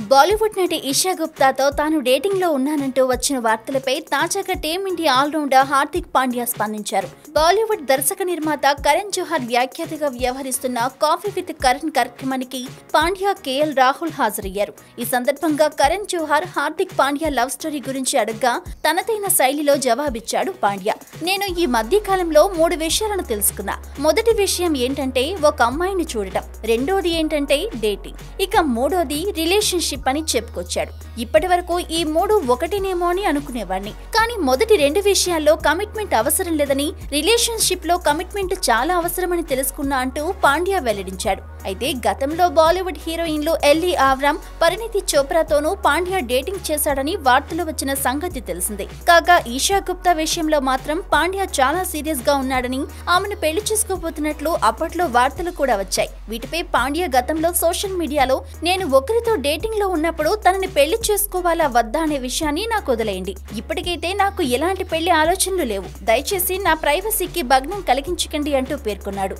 బాలీవుడ్ నటి ఇషా గుప్తాతో తాను డేటింగ్లో ఉన్నానంటూ వచ్చిన వార్తలపై తాజాగా టీమిండియా ఆల్రౌండర్ హార్దిక్ పాండ్యా స్పందించారు. బాలీవుడ్ దర్శక నిర్మాత కరణ్ జోహర్ వ్యాఖ్యాతగా వ్యవహరిస్తున్న కాఫీ విత్ కరణ్ కార్యక్రమానికి పాండ్యా కేఎల్ రాహుల్ హాజరయ్యారు. ఈ సందర్భంగా కరణ్ జోహర్ హార్దిక్ పాండ్యా లవ్ స్టోరీ గురించి అడగ్గా తనదైన శైలిలో జవాబిచ్చాడు పాండ్యా. నేను ఈ మధ్య కాలంలో మూడు విషయాలను తెలుసుకున్నా. మొదటి విషయం ఏంటంటే ఒక అమ్మాయిని చూడటం. రెండోది ఏంటంటే డేటింగ్. ఇక మూడోది రిలేషన్షిప్ అని చెప్పుకొచ్చాడు. ఇప్పటి వరకు ఈ మూడు ఒకటినేమో అని అనుకునేవాడిని. కానీ మొదటి రెండు విషయాల్లో కమిట్మెంట్ అవసరం లేదని రిలేషన్షిప్లో కమిట్మెంట్ చాలా అవసరమని తెలుసుకున్నా అంటూ పాండ్యా వెల్లడించాడు. అయితే గతంలో బాలీవుడ్ హీరోయిన్లు ఎల్లీ ఆవ్రామ్ పరిణితి చోప్రాతోనూ పాండ్యా డేటింగ్ చేశాడని వార్తలు వచ్చిన సంగతి తెలిసిందే. కాగా ఈషా గుప్తా విషయంలో మాత్రం పాండ్యా చాలా సీరియస్గా ఉన్నాడని ఆమెను పెళ్ళి చేసుకోబోతున్నట్లు అప్పట్లో వార్తలు కూడా వచ్చాయి. వీటిపై పాండ్యా గతంలో సోషల్ మీడియాలో నేను ఒకరితో డేటింగ్లో ఉన్నప్పుడు తనని పెళ్ళి చేసుకోవాలా వద్దా అనే విషయాన్ని నాకు వదిలేయండి. ఇప్పటికైతే నాకు ఎలాంటి పెళ్ళి ఆలోచనలు లేవు. దయచేసి నా ప్రైవసీకి భగ్నం కలిగించకండి అంటూ పేర్కొన్నాడు.